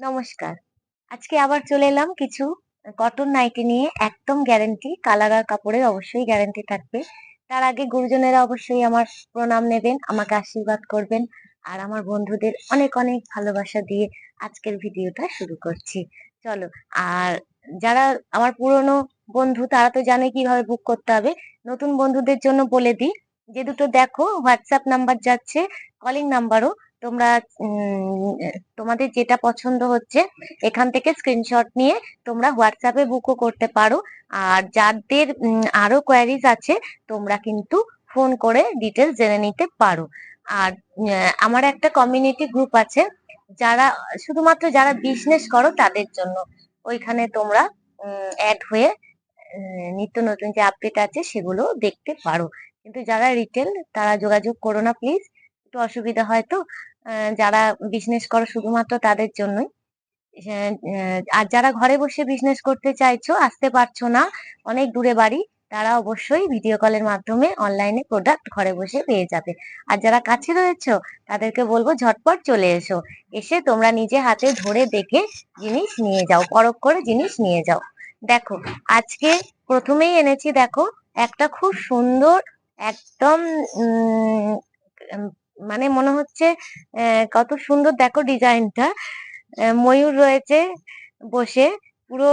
নমস্কার। আজকে আবার চলে এলাম কিছু কটন নাইটি নিয়ে একদম গ্যারেন্টি কালার আর কাপড়ের অবশ্যই গ্যারেন্টি থাকবে। তার আগে গুরুজনেরা অবশ্যই আমার প্রণাম নেবেন, আমাকে আশীর্বাদ করবেন আর আমার বন্ধুদের অনেক অনেক ভালোবাসা দিয়ে আজকের ভিডিওটা শুরু করছি। চলো, আর যারা আমার পুরনো বন্ধু তারা তো জানে কীভাবে বুক করতে হবে। নতুন বন্ধুদের জন্য বলে দিই, যে দুটো দেখো হোয়াটসঅ্যাপ নাম্বার যাচ্ছে কলিং নাম্বারও তোমরা তোমাদের যেটা পছন্দ হচ্ছে, এখান থেকে স্ক্রিনশট নিয়ে তোমরা হোয়াটসঅ্যাপে বুকও করতে পারো। আর যাদের আরও কোয়ারিজ আছে, তোমরা কিন্তু ফোন করে ডিটেলস জেনে নিতে পারো। আর আমার একটা কমিউনিটি গ্রুপ আছে, যারা, শুধুমাত্র যারা বিজনেস করো তাদের জন্য। ওইখানে তোমরা অ্যাড হয়ে নিত্য নতুন যে আপডেট আছে সেগুলো দেখতে পারো। কিন্তু যারা রিটেল তারা যোগাযোগ করো না প্লিজ একটু অসুবিধা হয় তো। যারা বিজনেস করো শুধুমাত্র তাদের জন্যই। আর যারা ঘরে বসে বিজনেস করতে চাইছো, আসতে পারছ না, অনেক দূরে বাড়ি, তারা অবশ্যই ভিডিও কলের মাধ্যমে অনলাইনে প্রোডাক্ট ঘরে বসে পেয়ে যাবে। আর যারা কাছে রয়েছো, তাদেরকে বলব ঝটপট চলে এসো। এসে তোমরা নিজে হাতে ধরে দেখে জিনিস নিয়ে যাও, পরখ করে জিনিস নিয়ে যাও। দেখো, আজকে প্রথমেই এনেছি, দেখো, একটা খুব সুন্দর, একদম মানে মনে হচ্ছে কত সুন্দর দেখো ডিজাইনটা। ময়ূর রয়েছে বসে। পুরো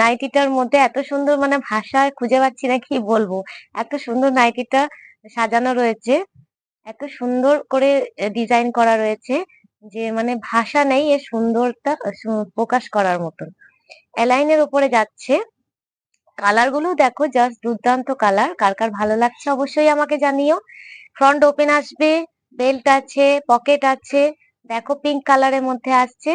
নাইটিটার মধ্যে এত সুন্দর মানে ভাষা খুঁজে পাচ্ছি না কি বলব। এত সুন্দর নাইটিটা সাজানো রয়েছে। এত সুন্দর করে ডিজাইন করা রয়েছে যে মানে ভাষা নেই এর সুন্দরটা প্রকাশ করার মতন। অ্যালাইনের উপরে যাচ্ছে। কালারগুলো দেখো, জাস্ট দুর্দান্ত কালার। কার কার ভালো লাগছে অবশ্যই আমাকে জানিও। ফ্রন্ট ওপেন আসবে। বেল্ট আছে পকেট আছে, দেখো পিঙ্ক কালারের মধ্যে আসছে।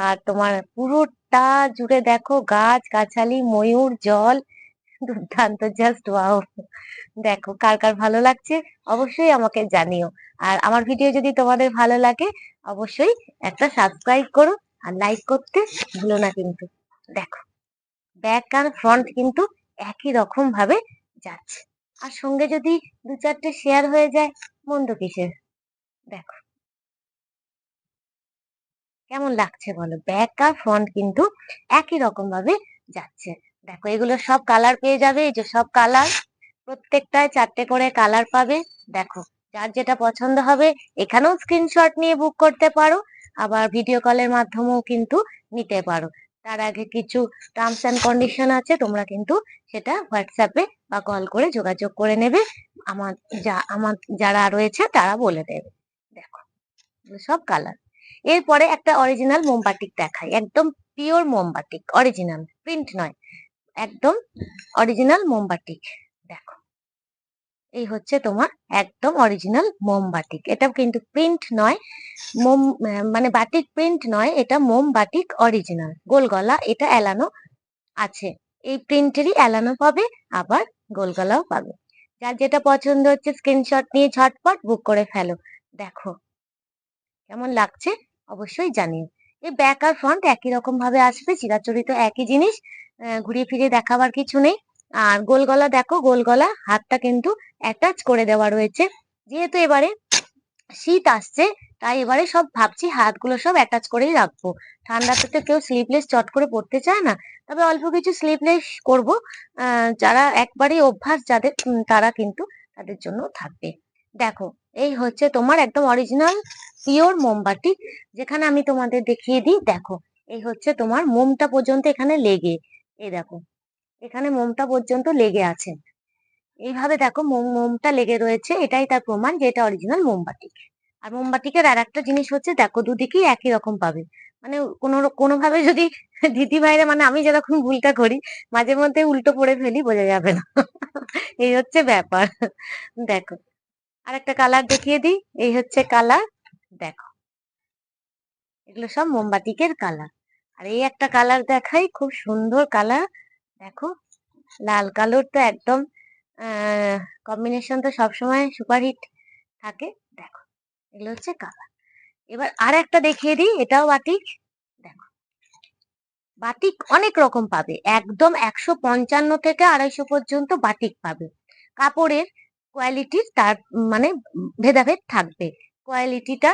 আর তোমার পুরোটা জুড়ে দেখো গাছ, গাছালি, ময়ূর, জল। দুর্দান্ত জাস্ট ওয়াও দেখো কার কার ভালো লাগছে, অবশ্যই আমাকে জানিও। আর আমার ভিডিও যদি তোমাদের ভালো লাগে, অবশ্যই একটা সাবস্ক্রাইব করো আর লাইক করতে ভুলো না কিন্তু। দেখো ব্যাক আর ফ্রন্ট কিন্তু একই রকম ভাবে যাচ্ছে। আর সঙ্গে যদি দু চারটে শেয়ার হয়ে যায়, মন্দ কিসের? দেখো। কেমন লাগছে বলো? ব্যাক আর ফ্রন্ট কিন্তু একই রকম ভাবে যাচ্ছে। দেখো, এগুলো সব কালার পেয়ে যাবে, এই যে সব কালার প্রত্যেকটায় চারটে করে কালার পাবে। দেখো, যার যেটা পছন্দ হবে, এখানেও স্ক্রিনশট নিয়ে বুক করতে পারো, আবার ভিডিও কলের মাধ্যমেও কিন্তু নিতে পারো। তার আগে কিছু টার্মস অ্যান্ড কন্ডিশন আছে, তোমরা কিন্তু সেটা হোয়াটসঅ্যাপে বা কল করে যোগাযোগ করে নেবে। আমার যা, আমার যারা রয়েছে তারা বলে দেবে। এগুলো সব কালার এরপরে একটা অরিজিনাল মোমবাটিক দেখাই, একদম পিওর মোমবাটিক অরিজিনাল প্রিন্ট নয়, একদম অরিজিনাল মোমবাটিক দেখো। এই হচ্ছে তোমার একদম অরিজিনাল মোমবাটিক এটা কিন্তু প্রিন্ট নয়, মোম মানে বাটিক প্রিন্ট নয়, এটা মোম বাটিক অরিজিনাল গোল গলা এটা এলানো আছে। এই প্রিন্টেরই এলানো পাবে, আবার গোল গলাও পাবে। যার যেটা পছন্দ হচ্ছে স্ক্রিনশট নিয়ে ঝটপট বুক করে ফেলো, দেখো। কেমন লাগছে অবশ্যই জানিও। এই ব্যাক আর ফ্রন্ট একই রকম ভাবে আসবে চিরাচরিত একই জিনিস ঘুরিয়ে ফিরিয়ে দেখাবার কিছু নেই। আর গোল গলা দেখো গোল গলা হাতটা কিন্তু অ্যাটাচ করে দেওয়া রয়েছে। যেহেতু এবারে শীত আসছে তাই এবারে সব ভাবছি হাতগুলো সব অ্যাটাচ করেই রাখব। ঠান্ডাতে তো কেউ স্লিভলেস চট করে পড়তে চায় না। তবে অল্প কিছু স্লিভলেস করব আহ, যারা একবারে অভ্যাস যাদের তারা কিন্তু তাদের জন্য থাকবে। দেখো, এই হচ্ছে তোমার একদম অরিজিনাল পিওর মোমবাতি, যেখানে আমি তোমাদের দেখিয়ে দিই, দেখো, এই হচ্ছে তোমার মোমটা পর্যন্ত এখানে লেগে, এই দেখো, এখানে মোমটা পর্যন্ত লেগে আছে। এইভাবে দেখো, মোম, মোমটা লেগে রয়েছে, এটাই তার প্রমাণ যে এটা অরিজিনাল মোমবাতি। আর মোমবাতিকের আর একটা জিনিস হচ্ছে, দেখো, দুদিকেই একই রকম পাবে। মানে কোনো, কোনোভাবে যদি দিদি ভাইরা মানে আমি যেরকম ভুলটা করি, মাঝে মধ্যে উল্টো পড়ে ফেলি, বোঝা যাবে না। এই হচ্ছে ব্যাপার। দেখো আর একটা কালার দেখিয়ে দিই। এই হচ্ছে কালার দেখো। এগুলো সব মোমবাতিকের কালার আর এই একটা কালার দেখাই, খুব সুন্দর কালার দেখো। লাল কালোর তো একদম কম্বিনেশন তো সবসময় সুপারহিট থাকে, দেখো। এগুলো হচ্ছে কালার এবার আর একটা দেখিয়ে দিই, এটাও বাটিক দেখো। বাটিক অনেক রকম পাবে। একদম একশো পঞ্চান্ন থেকে আড়াইশো পর্যন্ত বাটিক পাবে। কাপড়ের কোয়ালিটির তার মানে ভেদাভেদ থাকবে কোয়ালিটিটা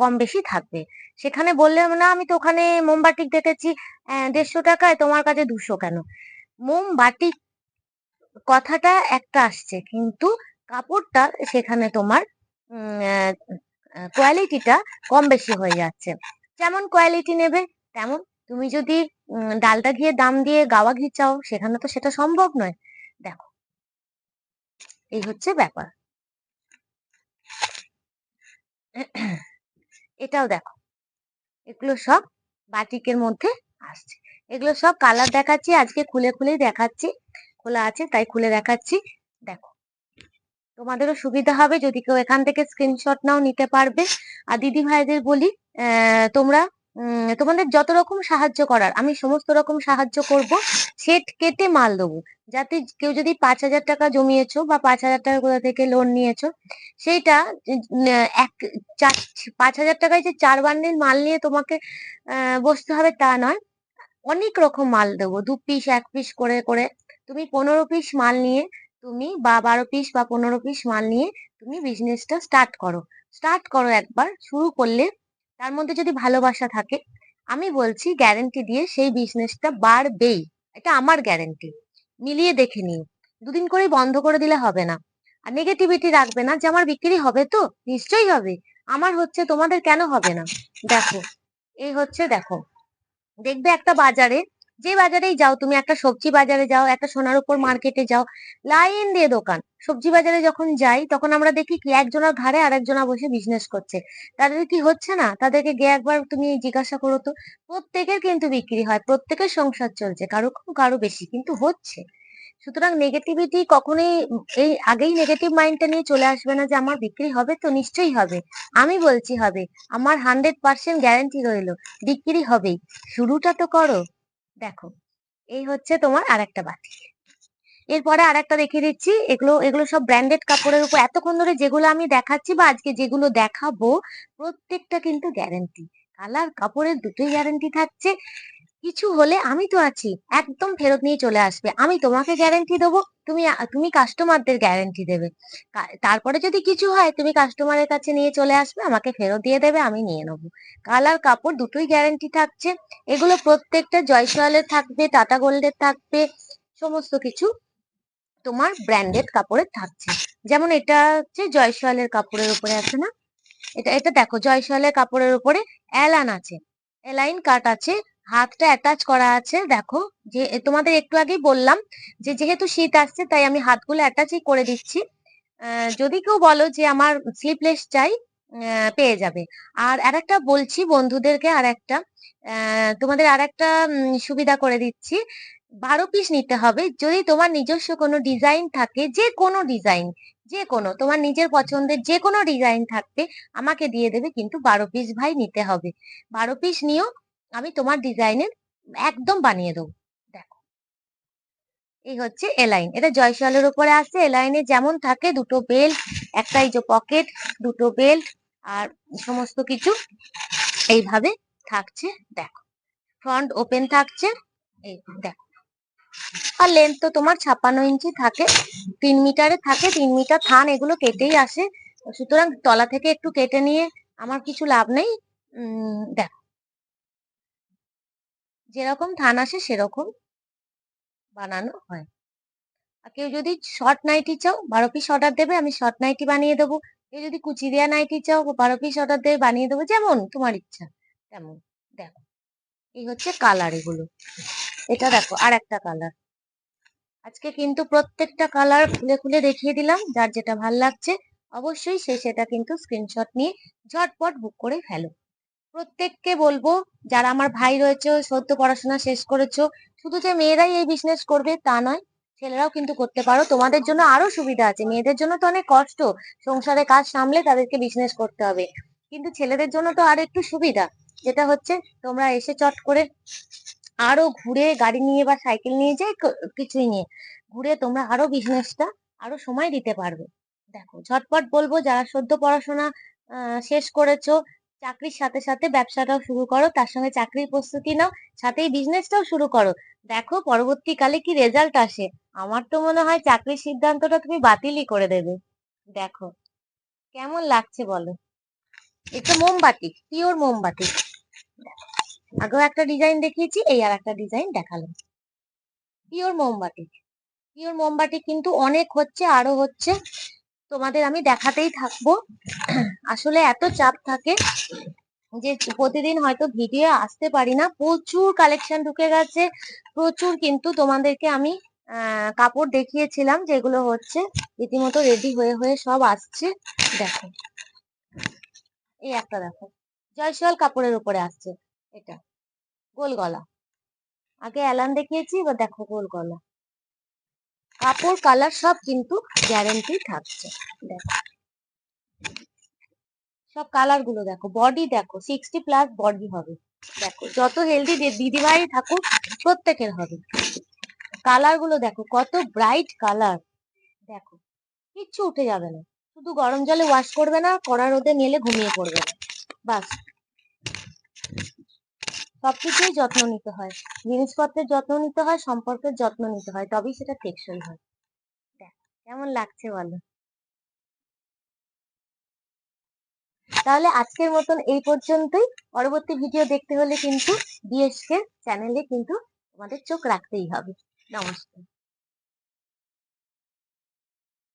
কম বেশি থাকবে। সেখানে বললে না আমি তো ওখানে মোমবাটিক দেখেছি দেড়শো টাকায় তোমার কাছে দুশো কেন? মোমবাটিক কথাটা একটা আসছে কিন্তু কাপড়টা সেখানে তোমার কোয়ালিটিটা কম বেশি হয়ে যাচ্ছে। যেমন কোয়ালিটি নেবে তেমন। তুমি যদি উম ডালডা ঘিয়ের দাম দিয়ে গাওয়া ঘি চাও সেখানে তো সেটা সম্ভব নয়। দেখো, এই হচ্ছে ব্যাপার। এটাও দেখো। এগুলো সব বাটিকের মধ্যে আসছে। এগুলো সব কালার দেখাচ্ছি আজকে খুলে, খুলেই দেখাচ্ছি। খোলা আছে তাই খুলে দেখাচ্ছি। দেখো। তোমাদেরও সুবিধা হবে যদি কেউ এখান থেকে স্ক্রিনশট নাও নিতে পারবে। আর দিদি ভাইদের বলি তোমরা তোমাদের যত রকম সাহায্য করার আমি সমস্ত রকম সাহায্য করব। সেট কেটে মাল দেবো। যাতে কেউ যদি ৳৫,০০০ টাকা জমিয়েছো বা ৳৫,০০০ টাকা কোথা থেকে লোন নিয়েছো সেইটা এক চার ৳৫,০০০ টাকায় যে ৪ বান্ডিল মাল নিয়ে তোমাকে বসতে হবে তা নয়। অনেক রকম মাল দেবো। দু পিস এক পিস করে, করে তুমি ১৫ পিস মাল নিয়ে তুমি বা ১২ পিস বা ১৫ পিস মাল নিয়ে তুমি বিজনেসটা স্টার্ট করো। স্টার্ট করো একবার। শুরু করলে তার মধ্যে যদি ভালোবাসা থাকে আমি বলছি গ্যারেন্টি দিয়ে সেই বিজনেসটা বাড়বেই। এটা আমার গ্যারেন্টি মিলিয়ে দেখে নিও। দুদিন করেই বন্ধ করে দিলে হবে না। আর নেগেটিভিটি রাখবে না যে আমার বিক্রি হবে তো? নিশ্চয়ই হবে। আমার হচ্ছে তোমাদের কেন হবে না? দেখো, এই হচ্ছে দেখো। দেখবে একটা বাজারে যে বাজারেই যাও তুমি একটা সবজি বাজারে যাও, একটা সোনার উপর মার্কেটে যাও, লাইন দিয়ে দোকান। সবজি বাজারে যখন যাই তখন আমরা দেখি কি একজনের ঘাড়ে আরেকজনা বসে বিজনেস করছে। তাদের কি হচ্ছে না? তাদেরকে গিয়ে একবার তুমি জিজ্ঞাসা করো তো। প্রত্যেকের কিন্তু বিক্রি হয়। প্রত্যেকের সংসার চলছে। কারও কম কারও বেশি কিন্তু হচ্ছে। সুতরাং নেগেটিভিটি কখনোই এই আগেই নেগেটিভ মাইন্ডটা নিয়ে চলে আসবে না যে আমার বিক্রি হবে তো? নিশ্চয়ই হবে। আমি বলছি হবে। আমার 100% গ্যারান্টি রইল। বিক্রি হবেই। শুরুটা তো করো। দেখো, এই হচ্ছে তোমার আর একটা বাটি। এরপরে আর একটা দেখিয়ে দিচ্ছি। এগুলো, এগুলো সব ব্র্যান্ডেড কাপড়ের উপর এতক্ষণ ধরে যেগুলো আমি দেখাচ্ছি বা আজকে যেগুলো দেখাবো প্রত্যেকটা কিন্তু গ্যারেন্টি কালার কাপড়ের দুটোই গ্যারেন্টি থাকছে। কিছু হলে আমি তো আছি। একদম ফেরত নিয়ে চলে আসবে। আমি তোমাকে গ্যারেন্টি দেবো। তুমি তুমি কাস্টমারদের গ্যারেন্টি দেবে। তারপরে যদি কিছু হয় তুমি কাস্টমারের কাছে নিয়ে চলে আসবে। আমাকে ফেরত দিয়ে দেবে। আমি নিয়ে নেব। কালার কাপড় দুটোই গ্যারান্টি থাকছে। এগুলো প্রত্যেকটা জয়সওয়ালের থাকবে, টাটা গোল্ডের থাকবে। সমস্ত কিছু তোমার ব্র্যান্ডেড কাপড়ের থাকছে। যেমন এটা হচ্ছে জয়সওয়ালের কাপড়ের উপরে আছে না? এটা, এটা দেখো জয়সওয়ালের কাপড়ের উপরে অ্যালান আছে। এলাইন কাট আছে। হাতটা অ্যাটাচ করা আছে দেখো। যে তোমাদের একটু আগেই বললাম যে যেহেতু শীত আসছে তাই আমি হাতগুলো অ্যাটাচই করে দিচ্ছি। যদি কেউ বলো যে আমার স্লিপলেস চাই পেয়ে যাবে। আর আর একটা বলছি বন্ধুদেরকে আরেকটা অ্যা তোমাদের আর একটা সুবিধা করে দিচ্ছি। ১২ পিস নিতে হবে। যদি তোমার নিজস্ব কোনো ডিজাইন থাকে যেকোনো ডিজাইন, যেকোনো তোমার নিজের পছন্দের যে কোনো ডিজাইন থাকবে আমাকে দিয়ে দেবে কিন্তু ১২ পিস ভাই নিতে হবে। ১২ পিস নিও আমি তোমার ডিজাইনের একদম বানিয়ে দেবো। দেখো। এই হচ্ছে এলাইন। এটা জয়সওয়ালের উপরে আছে। এলাইনে যেমন থাকে দুটো বেল্ট, একটা এই যে পকেট, দুটো বেল্ট আর সমস্ত কিছু এইভাবে থাকছে দেখো। ফ্রন্ট ওপেন থাকছে। এই দেখো। আর লেন্থ তো তোমার ৫৬ ইঞ্চি থাকে। তিন মিটারে থাকে। তিন মিটার থান এগুলো কেটেই আসে। সুতরাং তলা থেকে একটু কেটে নিয়ে আমার কিছু লাভ নেই। দেখো। যেরকম থান আসে সেরকম বানানো হয়। আর কেউ যদি শর্ট নাইটি চাও ১২ পিস অর্ডার দেবে আমি শর্ট নাইটি বানিয়ে দেবো। কেউ যদি কুচি দেয়া নাইটি চাও ১২ পিস অর্ডার দেবে বানিয়ে দেবো। যেমন তোমার ইচ্ছা তেমন। দেখো। এই হচ্ছে কালার এগুলো। এটা দেখো আর একটা কালার। আজকে কিন্তু প্রত্যেকটা কালার খুলে, খুলে দেখিয়ে দিলাম। যার যেটা ভালো লাগছে অবশ্যই সে সেটা কিন্তু স্ক্রিনশট নিয়ে ঝটপট বুক করে ফেলো। প্রত্যেককে বলব যারা আমার ভাই রয়েছে সদ্য পড়াশোনা শেষ করেছ, শুধু যে মেয়েরাই এই বিজনেস করবে তা নয়। ছেলেরাও কিন্তু করতে পারো। তোমাদের জন্য আরও সুবিধা আছে। মেয়েদের জন্য তো অনেক কষ্ট। সংসারে কাজ সামলে তাদেরকে বিজনেস করতে হবে। কিন্তু ছেলেদের জন্য তো আরও একটু সুবিধা। যেটা হচ্ছে তোমরা এসে চট করে আরও ঘুরে গাড়ি নিয়ে বা সাইকেল নিয়ে ক কিছুই নিয়ে ঘুরে তোমরা আরও বিজনেসটা আরও সময় দিতে পারবে। দেখো ঝটপট বলব যারা সদ্য পড়াশোনা শেষ করেছ চাকরির সাথে, সাথে ব্যবসাটাও শুরু করো। তার সঙ্গে চাকরির প্রস্তুতি নাও। সাথেই বিজনেসটাও শুরু করো। দেখো পরবর্তীকালে কি রেজাল্ট আসে। আমার তো মনে হয় চাকরির সিদ্ধান্তটা তুমি বাতিলই করে দেবে। দেখো। কেমন লাগছে বলো? এটা মোমবাতি পিওর মোমবাতি আগেও একটা ডিজাইন দেখিয়েছি এই আর একটা ডিজাইন দেখালাম পিওর মোমবাতি পিওর মোমবাতি কিন্তু অনেক হচ্ছে আরও হচ্ছে তোমাদের আমি দেখাতেই থাকব। আসলে এত চাপ থাকে যে প্রতিদিন হয়তো ভিডিও আসতে পারি না। প্রচুর কালেকশন ঢুকে গেছে, প্রচুর কিন্তু তোমাদেরকে আমি কাপড় দেখিয়েছিলাম যেগুলো হচ্ছে রীতিমতো রেডি হয়ে হয়ে সব আসছে। দেখো, এই একটা দেখো জয়সওয়াল কাপড়ের উপরে আসছে, এটা, গোল গলা। আগে অ্যালান দেখিয়েছি, এবার দেখো গোল গলা। কাপড়, কালার সব কিন্তু গ্যারেন্টি থাকছে। দেখো। সব কালারগুলো দেখো। বডি দেখো সিক্সটি প্লাস বডি হবে। দেখো, যত হেলদি দিদিভাই থাকুক প্রত্যেকের হবে। কালারগুলো দেখো, কত ব্রাইট কালার দেখো, কিচ্ছু উঠে যাবে না। শুধু গরম জলে ওয়াশ করবে না, কড়া রোদে মেলে ঘুমিয়ে পড়বে না। বাস। সবকিছুই যত্ন নিতে হয়। জিনিসপত্রের যত্ন নিতে হয়, সম্পর্কের যত্ন নিতে হয়, তবেই সেটা টেকসই হয়। কেমন লাগছে বলো? তাহলে আজকের মতন এই পর্যন্তই। পরবর্তী ভিডিও দেখতে হলে কিন্তু ডিএসকে চ্যানেলে কিন্তু তোমাদের চোখ রাখতেই হবে। নমস্কার।